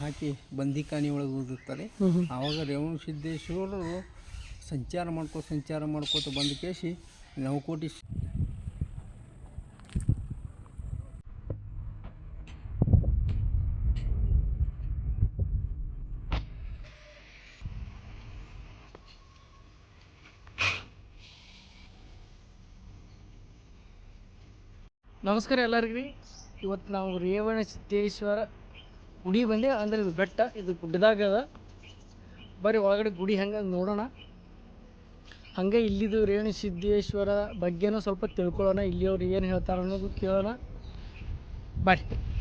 ಹಾಕಿ ಬಂದಿಕಾನಿ ಒಳಗೆ ಹೋಗಿರ್ತಾರೆ ಹ್ಞೂ ಆವಾಗ ರೇವಣ ಸಿದ್ದೇಶ್ವರರು ಸಂಚಾರ ಮಾಡ್ಕೋ ಸಂಚಾರ ಮಾಡ್ಕೋತ ಬಂದ ಕೇಸಿ ನವಕೋಟಿ ನಮಸ್ಕಾರ ಎಲ್ಲರಿಗೂ. ರೀ ಇವತ್ತು ನಾವು ರೇವಣ ಸಿದ್ದೇಶ್ವರ ಗುಡಿ ಬಂದೆ, ಅಂದ್ರೆ ಇದು ಬೆಟ್ಟ, ಇದು ಗುಡ್ಡದಾಗ ಅದ. ಬರ್ರಿ ಒಳಗಡೆ ಗುಡಿ ಹಂಗೆ ನೋಡೋಣ. ಹಂಗೆ ಇಲ್ಲಿದು ರೇಣು ಸಿದ್ದೇಶ್ವರ ಬಗ್ಗೆನೂ ಸ್ವಲ್ಪ ತಿಳ್ಕೊಳ್ಳೋಣ ಇಲ್ಲಿ ಅವ್ರು ಏನು ಹೇಳ್ತಾರೆ ಅನ್ನೋದು ಕೇಳೋಣ. ಬರ್ರಿ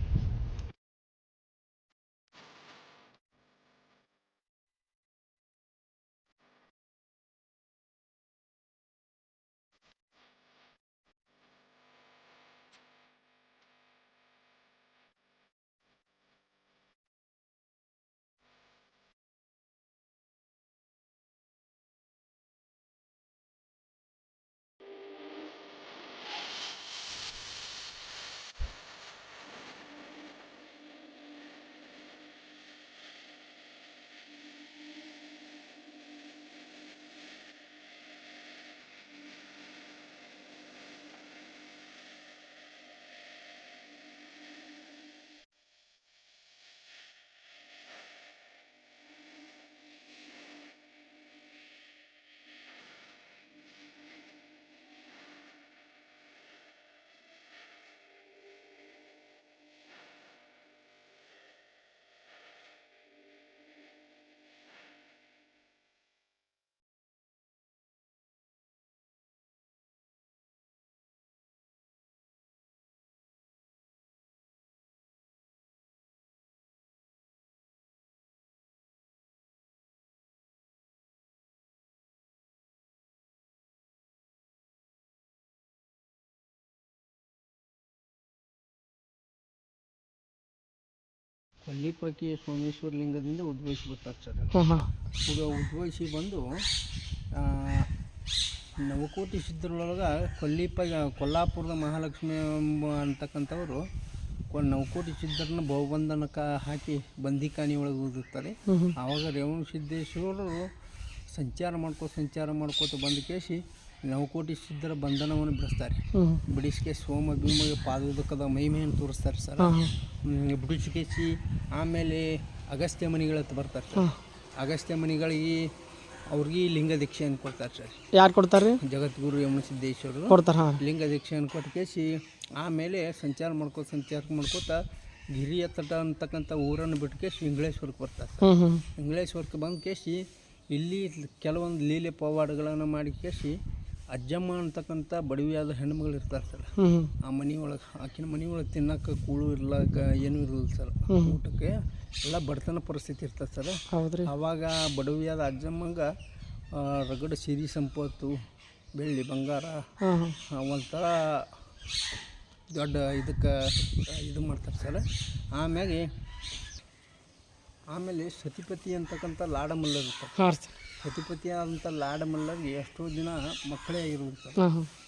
ಕೊಲ್ಲಿಪಕ್ಕಿ ಸೋಮೇಶ್ವರ ಲಿಂಗದಿಂದ ಉದ್ಭವಿಸಿ ಬರ್ತಾರೆ ಸರ್. ಹಾಂ ಹಾಂ. ಈಗ ಉದ್ಭವಿಸಿ ಬಂದು ನವಕೋಟಿ ಸಿದ್ಧರೊಳಗೆ ಕೊಲ್ಲಿಪ ಕೊಲ್ಲಾಪುರದ ಮಹಾಲಕ್ಷ್ಮಿ ಎಂಬ ಅಂತಕ್ಕಂಥವ್ರು ಕೊ- ನವಕೋಟಿ ಸಿದ್ಧರನ್ನ ಬಹುಬಂಧನಕ್ಕೆ ಹಾಕಿ ಬಂಧಿಕಾಣಿ ಒಳಗೆ ಹ್ಞೂ ಆವಾಗ ರೇವಣ ಸಿದ್ದೇಶ್ವರರು ಸಂಚಾರ ಮಾಡ್ಕೋ ಸಂಚಾರ ಮಾಡ್ಕೋತ ಬಂದು ಕೇಸಿ ನವಕೋಟಿ ಸಿದ್ಧರ ಬಂಧನವನ್ನು ಬಿಡಿಸ್ತಾರೆ. ಬಿಡಿಸಿಕೆ ಸೋಮ ಭೀಮಗೆ ಪಾದೋದಕದ ಮಹಿಮೆಯನ್ನು ತೋರಿಸ್ತಾರೆ ಸರ್. ಬಿಡಿಸಿಕೆಸಿ ಆಮೇಲೆ ಅಗಸ್ತ್ಯ ಮನಿಗಳ ಬರ್ತಾರೆ ಸರ್. ಅಗಸ್ತ್ಯ ಮನಿಗಳಿಗೆ ಅವ್ರಿಗೆ ಲಿಂಗ ದೀಕ್ಷೆಯನ್ನು ಕೊಡ್ತಾರೆ ಸರ್. ಯಾರು ಕೊಡ್ತಾರೆ? ಜಗದ್ಗುರು ಯಮುನ ಸಿದ್ದೇಶ್ವರರು. ಕೊಡ್ತಾರೆ ಲಿಂಗ ದೀಕ್ಷೆಯನ್ನು ಕೊಟ್ಟು ಕೇಸಿ ಆಮೇಲೆ ಸಂಚಾರ ಮಾಡ್ಕೋ ಸಂಚಾರ ಮಾಡ್ಕೋತ ಗಿರಿಯ ತಟ ಅಂತಕ್ಕಂಥ ಊರನ್ನು ಬಿಟ್ಟು ಕೇಸಿ ಇಂಗ್ಲೇಶ್ವರಕ್ಕೆ ಬರ್ತಾರೆ ಇಂಗ್ಲೇಶ್ವರಕ್ಕೆ ಬಂದ ಕೇಸಿ ಇಲ್ಲಿ ಕೆಲವೊಂದು ಲೀಲೆ ಪವಾಡಗಳನ್ನು ಮಾಡಿ ಕೇಸಿ ಅಜ್ಜಮ್ಮ ಅಂತಕ್ಕಂಥ ಬಡವಿಯಾದ ಹೆಣ್ಮಗಳು ಇರ್ತಾರೆ ಸರ್. ಆ ಮನೆ ಒಳಗೆ ಆಕಿನ ಮನೆ ಒಳಗೆ ತಿನ್ನಕ್ಕೆ ಕೂಳು ಇರ್ಲಾಕ ಏನೂ ಇರಲ್ಲ ಸರ್. ಊಟಕ್ಕೆ ಎಲ್ಲ ಬಡತನ ಪರಿಸ್ಥಿತಿ ಇರ್ತದೆ ಸರ್. ಹೌದ್ರಿ. ಆವಾಗ ಬಡವಿಯಾದ ಅಜ್ಜಮ್ಮಂಗೆ ರಗಡ ಸಿರಿ ಸಂಪತ್ತು ಬೆಳ್ಳಿ ಬಂಗಾರ ಒಂಥರ ದೊಡ್ಡ ಇದಕ್ಕೆ ಇದು ಮಾಡ್ತಾರೆ ಸರ್. ಆಮ್ಯಾಗೆ ಆಮೇಲೆ ಸತಿಪತಿ ಅಂತಕ್ಕಂಥ ಲಾಡಮಲ್ಲ ಇರ್ತಾರೆ. ಸತಿಪತಿ ಲಾಡ್ ಮಲ್ಲರಿಗೆ ಎಷ್ಟೋ ದಿನ ಮಕ್ಕಳೇ ಆಗಿರುವಂಥ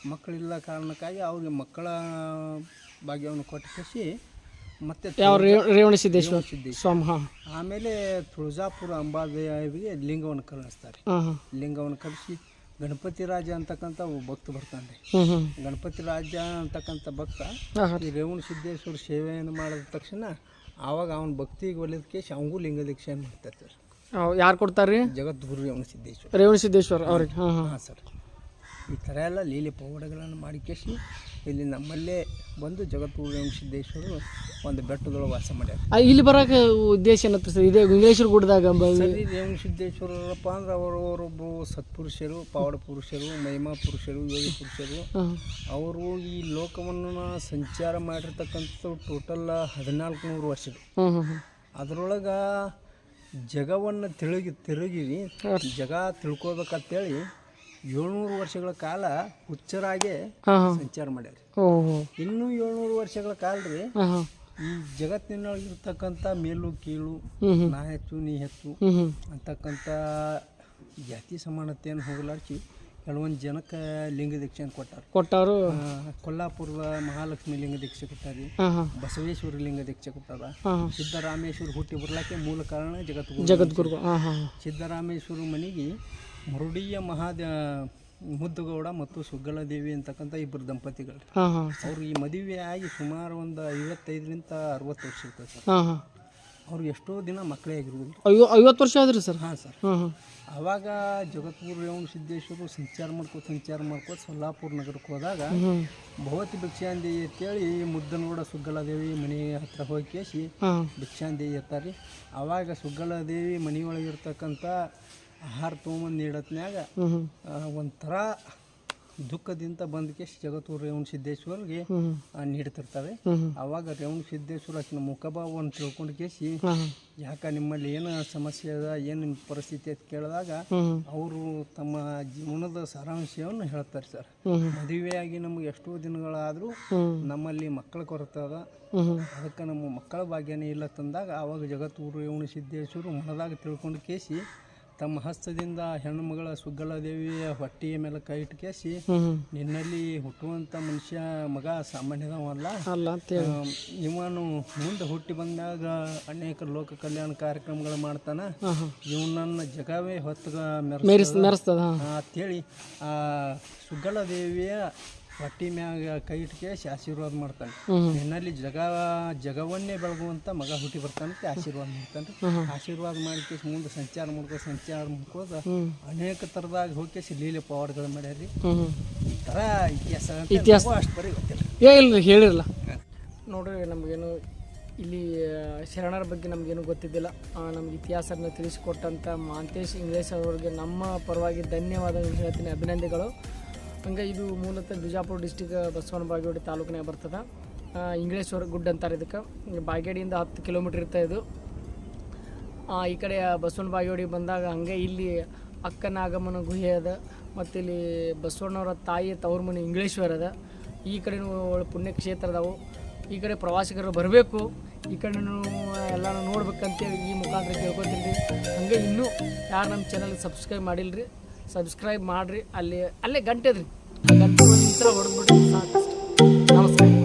ಮಕ್ಕಳಿಲ್ಲ ಕಾರಣಕ್ಕಾಗಿ ಅವ್ರಿಗೆ ಮಕ್ಕಳ ಭಾಗ್ಯವನ್ನು ಕೊಟ್ಟು ಕಸಿ ಮತ್ತೆ ರೇವಣ ಸಿದ್ದೇಶ್ವರ ಆಮೇಲೆ ತುಳಜಾಪುರ ಅಂಬಾದೇವಿಗೆ ಲಿಂಗವನ್ನು ಕರುಣಿಸ್ತಾರೆ. ಲಿಂಗವನ್ನು ಕರೆಸಿ ಗಣಪತಿ ರಾಜ ಅಂತಕ್ಕಂಥ ಭಕ್ತ ಬರ್ತಾನೆ. ಗಣಪತಿ ರಾಜ ಅಂತಕ್ಕಂಥ ಭಕ್ತ ಈ ರೇವಣ ಸಿದ್ದೇಶ್ವರ ಸೇವೆಯನ್ನು ಮಾಡಿದ ತಕ್ಷಣ ಆವಾಗ ಅವನ ಭಕ್ತಿಗೆ ಒಲಿದಕ್ಕೆ ಅವಂಗೂ ಲಿಂಗ ದೀಕ್ಷೆಯನ್ನು ಮಾಡ್ತಾರೆ ಯಾರು ಕೊಡ್ತಾರೆ ರೀ ಜಗದ್ಗುರು ರೇವಣ ಸಿದ್ದೇಶ್ವರ. ರೇವಣ ಸಿದ್ದೇಶ್ವರ ಅವ್ರಿಗೆ. ಹಾಂ ಹಾಂ. ಹಾಂ ಸರ್. ಈ ಥರ ಎಲ್ಲ ಲೀಲೆ ಪವಾಡಗಳನ್ನು ಮಾಡಿ ಕೇಸಿ ಇಲ್ಲಿ ನಮ್ಮಲ್ಲೇ ಬಂದು ಜಗದ್ಗುರು ರೇವಣ ಸಿದ್ದೇಶ್ವರರು ಒಂದು ಬೆಟ್ಟದೊಳಗೆ ವಾಸ ಮಾಡ್ಯಾರ. ಆ, ಇಲ್ಲಿ ಬರಕ ಉದ್ದೇಶ ಏನತ್ತ ಸರ್? ಇದೇ ಗುಂಗೇಶ್ವರ ಗುಡ್ಡದಾಗ ಬ- ಸರಿ ರೇವಣ ಸಿದ್ದೇಶ್ವರರಪ್ಪ ಅಂದ್ರೆ ಅವರು ಅವರೊಬ್ಬರು ಸತ್ಪುರುಷರು ಪಾವಡ ಪುರುಷರು ಮಹಿಮಾ ಪುರುಷರು ಯೋಗಿ ಪುರುಷರು. ಹಾಂ. ಅವರು ಈ ಲೋಕವನ್ನು ಸಂಚಾರ ಮಾಡಿರ್ತಕ್ಕಂಥದ್ದು ಟೋಟಲ್ ಹದಿನಾಲ್ಕು ನೂರು ವರ್ಷಗಳು ಅದರೊಳಗೆ ಜಗವನ್ನು ತಿರುಗಿ ತಿರುಗಿ ಜಗ ತಿಳ್ಕೊಬೇಕಂತೇಳಿ ಏಳ್ನೂರು ವರ್ಷಗಳ ಕಾಲ ಹುಚ್ಚರಾಗೆ ಸಂಚಾರ ಮಾಡ್ಯಾರ. ಇನ್ನೂ ಏಳ್ನೂರು ವರ್ಷಗಳ ಕಾಲ ರೀ ಈ ಜಗತ್ತಿನೊಳಗಿರ್ತಕ್ಕಂಥ ಮೇಲು ಕೀಳು ನಾ ಹೆಚ್ಚು ನೀ ಹೆಚ್ಚು ಅಂತಕ್ಕಂಥ ಜಾತಿ ಸಮಾನತೆಯನ್ನು ಹೋಗಲಾಡಿಸಿ ಕೆಲವೊಂದು ಜನಕ್ಕೆ ಲಿಂಗ ದೀಕ್ಷೆ ಕೊಟ್ಟಾರ. ಕೊಟ್ಟಾರು. ಕೊಲ್ಲಾಪುರ ಕೊಲ್ಲಾಪುರದ ಮಹಾಲಕ್ಷ್ಮಿ ಲಿಂಗ ದೀಕ್ಷೆ ಕೊಟ್ಟಾರಿ ಬಸವೇಶ್ವರ ಲಿಂಗ ದೀಕ್ಷೆ ಕೊಟ್ಟಾರ. ಸಿದ್ದರಾಮೇಶ್ವರ ಹುಟ್ಟಿ ಬರ್ಲಾಕೆ ಮೂಲ ಕಾರಣ ಜಗದ್ಗುರು. ಜಗದ್ಗುರು. ಸಿದ್ದರಾಮೇಶ್ವರ ಮನೆಗೆ ಮುರುಡಿಯ ಮಹಾದ ಮುದ್ದುಗೌಡ ಮತ್ತು ಸುಗ್ಗಲದೇವಿ ಅಂತಕ್ಕಂಥ ಇಬ್ಬರು ದಂಪತಿಗಳು ಅವ್ರು ಈ ಮದುವೆ ಆಗಿ ಸುಮಾರು ಒಂದು ಐವತ್ತೈದರಿಂದ ಅರವತ್ತು ವರ್ಷ ಇರ್ತದೆ ಸರ್. ಹಾಂ ಎಷ್ಟೋ ದಿನ ಮಕ್ಕಳೇ ಆಗಿರ್ಬೋದು. ಅಯ್ಯೋ ಐವತ್ತು ವರ್ಷ ಆದ್ರಿ ಸರ್? ಹಾಂ ಸರ್. ಅವಾಗ ಜಗತ್ಪುರ ರೇವಣ ಸಿದ್ದೇಶ್ವರು ಸಂಚಾರ ಮಾಡ್ಕೋ ಸಂಚಾರ ಮಾಡ್ಕೋ ಸೊಲ್ಲಾಪುರ ನಗರಕ್ಕೆ ಹೋದಾಗ ಭವತಿ ಭಗವತಿ ಭಿಕ್ಷಾಂದೇವಿ ಅಂತೇಳಿ ಮುದ್ದನಗೌಡ ಸುಗ್ಗಲದೇವಿ ಮನೆ ಹತ್ರ ಹೋಗಿ ಕೇಸಿ ಭಿಕ್ಷಾಂದೇವಿ ಎತ್ತಾರೆ ಅವಾಗ ಸುಗ್ಗಲದೇವಿ ಮನೆಯೊಳಗೆ ಇರ್ತಕ್ಕಂಥ ಆಹಾರ ತೊಗೊಂಬಂದು ನೀಡತ್ನಾಗ ಒಂಥರ ದುಃಖದಿಂದ ಬಂದಕ್ಕೆ ಜಗತ್ತು ರೇವಣ ಸಿದ್ದೇಶ್ವರ್ಗೆ ನೀಡ್ತಿರ್ತವೆ. ಅವಾಗ ರೇವಣ ಸಿದ್ದೇಶ್ವರ ಆಕಿನ ಮುಖಭಾವವನ್ನು ತಿಳ್ಕೊಂಡು ಕೇಸಿ ಯಾಕೆ ನಿಮ್ಮಲ್ಲಿ ಏನು ಸಮಸ್ಯೆ ಅದ ಏನು ಪರಿಸ್ಥಿತಿ ಅಂತ ಕೇಳಿದಾಗ ಅವರು ತಮ್ಮ ಜೀವನದ ಸಾರಾಂಶವನ್ನು ಹೇಳ್ತಾರೆ ಸರ್. ಮದುವೆಯಾಗಿ ನಮಗೆ ಎಷ್ಟೋ ದಿನಗಳಾದರೂ ನಮ್ಮಲ್ಲಿ ಮಕ್ಕಳ ಕೊರತೆ ಅದ. ಅದಕ್ಕೆ ನಮ್ಮ ಮಕ್ಕಳ ಭಾಗ್ಯನೇ ಇಲ್ಲ ತಂದಾಗ ಅವಾಗ ಜಗತ್ತೂರು ರೇವಣ ಸಿದ್ದೇಶ್ವರು ಮನದಾಗ ತಿಳ್ಕೊಂಡು ಕೇಸಿ ತಮ್ಮ ಹಸ್ತದಿಂದ ಹೆಣ್ಣು ಮಗಳ ಸುಗ್ಗಲದೇವಿಯ ಹೊಟ್ಟೆಯ ಮೇಲೆ ಕೈ ಇಟ್ಟು ಕೇಸಿ ಹ್ಞೂ ಹ್ಞೂ ನಿನ್ನಲ್ಲಿ ಹುಟ್ಟುವಂಥ ಮನುಷ್ಯ ಮಗ ಸಾಮಾನ್ಯದವಲ್ಲ ಅಲ್ಲ ಅಂತೇಳಿ ಇವನು ಮುಂದೆ ಹುಟ್ಟಿ ಬಂದಾಗ ಅನೇಕ ಲೋಕ ಕಲ್ಯಾಣ ಕಾರ್ಯಕ್ರಮಗಳು ಮಾಡ್ತಾನ. ಇವನನ್ನ ಜಗವೇ ಹೊತ್ತು ಮೆರಿಸ್ ಮೆರೆಸ್ ಮೆರೆಸ್ತದ ಅಂತೇಳಿ ಆ ಸುಗ್ಗಲ ದೇವಿಯ ಹೊಟ್ಟಿ ಮ್ಯಾಗ ಕೈ ಇಟ್ಕೇಶ್ ಆಶೀರ್ವಾದ ಮಾಡ್ತಾನೆ. ನಿನ್ನಲ್ಲಿ ಜಗ ಜಗವನ್ನೇ ಬೆಳಗುವಂತ ಮಗ ಹುಟ್ಟಿ ಬರ್ತಾನಂತೆ ಆಶೀರ್ವಾದ ಮಾಡ್ತಾನೆ. ಆಶೀರ್ವಾದ ಮಾಡ್ಕೇಶ್ ಮುಂದೆ ಸಂಚಾರ ಮಾಡ್ಕೋ ಸಂಚಾರ ಮಾಡ್ಕೋದ ಅನೇಕ ತರದಾಗ ಹೋಗ್ಕೇಶ್ ಲೀಲೆ ಪವಾಡಗಳು ಮಾಡ್ಯಾರಿ ಈ ಥರ ಇತಿಹಾಸ ಅಂತ ಇತಿಹಾಸ. ಅಷ್ಟು ಬರೀ ಗೊತ್ತಿಲ್ಲ. ಏ ಇಲ್ರಿ ಹೇಳಿರಲ್ಲ ನೋಡ್ರಿ ನಮಗೇನು ಇಲ್ಲಿ ಶರಣರ ಬಗ್ಗೆ ನಮಗೇನು ಗೊತ್ತಿದ್ದಿಲ್ಲ. ಆ, ನಮ್ಗೆ ಇತಿಹಾಸನ ತಿಳಿಸಿಕೊಟ್ಟಂಥ ಮಾಂತೇಶ್ ಇಂಗ್ಲೇಶ್ ಅವ್ರಿಗೆ ನಮ್ಮ ಪರವಾಗಿ ಧನ್ಯವಾದ ಹೇಳ್ತೀನಿ ಅಭಿನಂದನೆಗಳು. ಹಂಗೆ ಇದು ಮೂಲತಃ ಬಿಜಾಪುರ ಡಿಸ್ಟಿಕ್ ಬಸವನ ಬಾಗೇವಾಡಿ ತಾಲೂಕಿನಾಗ ಬರ್ತದೆ. ಇಂಗ್ಲೇಶ್ವರ ಗುಡ್ ಅಂತಾರೆ ಇದಕ್ಕೆ. ಬಾಗೇಡಿಯಿಂದ ಹತ್ತು ಕಿಲೋಮೀಟ್ರ್ ಇರ್ತಾ ಇದು. ಈ ಕಡೆ ಬಸವನ ಬಾಗೇವಾಡಿ ಬಂದಾಗ ಹಂಗೆ ಇಲ್ಲಿ ಅಕ್ಕನ ಆಗಮನ ಗುಹೆ ಅದ, ಮತ್ತು ಇಲ್ಲಿ ಬಸವಣ್ಣವರ ತಾಯಿ ತವ್ರ ಮನೆ ಇಂಗ್ಲೇಶ್ವರ ಅದ. ಈ ಕಡೆನೂ ಪುಣ್ಯಕ್ಷೇತ್ರ ಅದಾವು. ಈ ಕಡೆ ಪ್ರವಾಸಿಗರು ಬರಬೇಕು. ಈ ಕಡೆನೂ ಎಲ್ಲನೂ ನೋಡ್ಬೇಕಂತೇಳಿ ಈ ಮುಖಾಂತರ ಕೇಳ್ಕೊತೀನಿ ಹಂಗೆ ಇನ್ನೂ ಯಾರು ನಮ್ಮ ಚಾನಲ್ ಸಬ್ಸ್ಕ್ರೈಬ್ ಮಾಡಿಲ್ರಿ ಸಬ್ಸ್ಕ್ರೈಬ್ ಮಾಡಿರಿ. ಅಲ್ಲಿ ಅಲ್ಲೇ ಗಂಟೆ ಗಂಟೆ ಈ ಸಾಕಷ್ಟು. ನಮಸ್ಕಾರ.